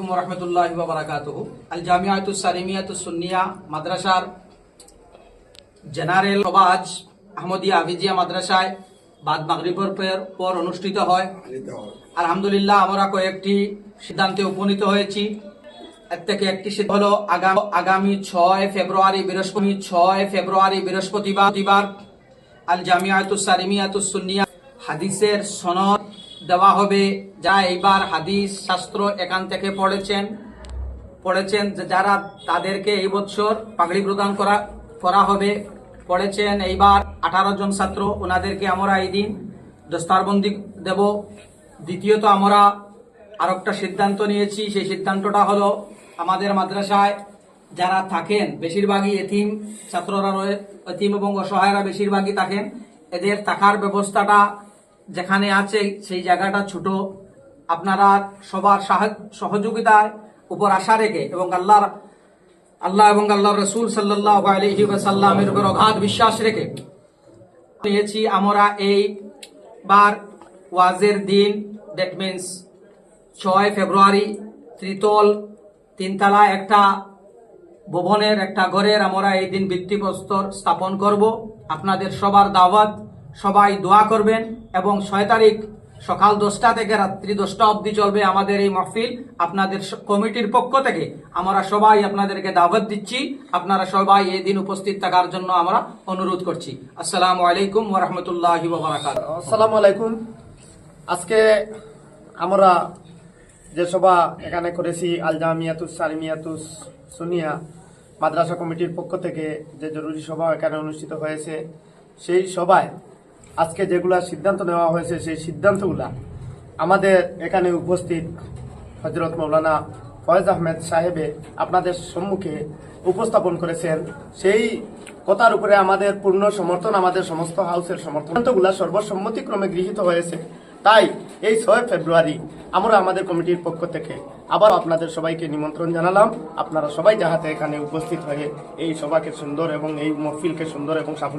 আলাইকুম রহমতুল্লাহ আল সুন্নিয়া মাদ্রাসার জেনারেল সবাজ আহমদিয়া হাফিজিয়া মাদ্রাসায় বাদ মাগরিবের পর- অনুষ্ঠিত হয়। আলহামদুলিল্লাহ আমরা কয়েকটি সিদ্ধান্তে উপনীত হয়েছি। এর থেকে একটি হলো আগাম- ছয় ফেব্রুয়ারি বৃহস্পতি ছয় ফেব্রুয়ারি বৃহস্পতিবার আল জামিয়াতুস সালিমিয়াতুস সুন্নিয়া হাদিসের সনদ দেওয়া হবে, যা এইবার হাদিস, শাস্ত্র এখান থেকে পড়েছেন। পড়েছেন যারা তাদেরকে এই বছর পাগড়ি প্রদান করা করা হবে। পড়েছেন এইবার আঠারো জন ছাত্র, ওনাদেরকে আমরা এই দিন দস্তারবন্দি দেব। দ্বিতীয়ত আমরা আর একটা সিদ্ধান্ত নিয়েছি, সেই সিদ্ধান্তটা হলো আমাদের মাদ্রাসায় যারা থাকেন, বেশিরভাগই এথিম ছাত্ররা রয়ে এথিম এবং অসহায়রা বেশিরভাগই থাকেন, এদের থাকার ব্যবস্থাটা যেখানে আছে সেই জায়গাটা ছোট, আপনারা সবার সহযোগিতায় উপর আশা রেখে এবং আল্লাহর, আল্লাহ এবং আল্লাহ রসুল সাল্লাহ সাল্লামের উপর অগাধ বিশ্বাস রেখে নিয়েছি আমরা এই বার ওয়াজের দিন। দ্যাট মিন্স ছয় ফেব্রুয়ারি, ত্রিতল তিনতলা একটা ভবনের, একটা ঘরের আমরা এই দিন ভিত্তিপ্রস্তর স্থাপন করব। আপনাদের সবার দাওয়াত সবাই দোয়া করবেন এবং ছয় তারিখ সকাল দশটা থেকে রাত্রি দশটা অবধি চলবে আমাদের এই মহফিল। আপনাদের কমিটির পক্ষ থেকে আমরা সবাই আপনাদেরকে দাওয়াত দিচ্ছি। আপনারা সবাই এই দিন উপস্থিত থাকার জন্য আমরা অনুরোধ করছি। আসসালামু আলাইকুম ওরহমতুল্লাহ আসসালামু আলাইকুম। আজকে আমরা যে সভা এখানে করেছি আল জামিয়াতুস সালিমিয়াতুস, সুনিয়া মাদ্রাসা কমিটির পক্ষ থেকে যে জরুরি সভা এখানে অনুষ্ঠিত হয়েছে, সেই সভায় আজকে যেগুলা সিদ্ধান্ত নেওয়া হয়েছে, সেই সিদ্ধান্তগুলা আমাদের এখানে উপস্থিত হজরত মৌলানা ফয়েজ আহমেদ সাহেবে আপনাদের সম্মুখে উপস্থাপন করেছেন। সেই কথার উপরে আমাদের পূর্ণ সমর্থন, আমাদের সমস্ত হাউসের সমর্থন, সিদ্ধান্তগুলা সর্বসম্মতিক্রমে গৃহীত হয়েছে। তাই এই ছয় ফেব্রুয়ারি আমরা আমাদের কমিটির পক্ষ থেকে আবার আপনাদের সবাইকে নিমন্ত্রণ জানালাম। আপনারা সবাই যাহাতে এখানে উপস্থিত হয়ে এই সভাকে সুন্দর এবং এই মহফিলকে সুন্দর এবং সাফল্য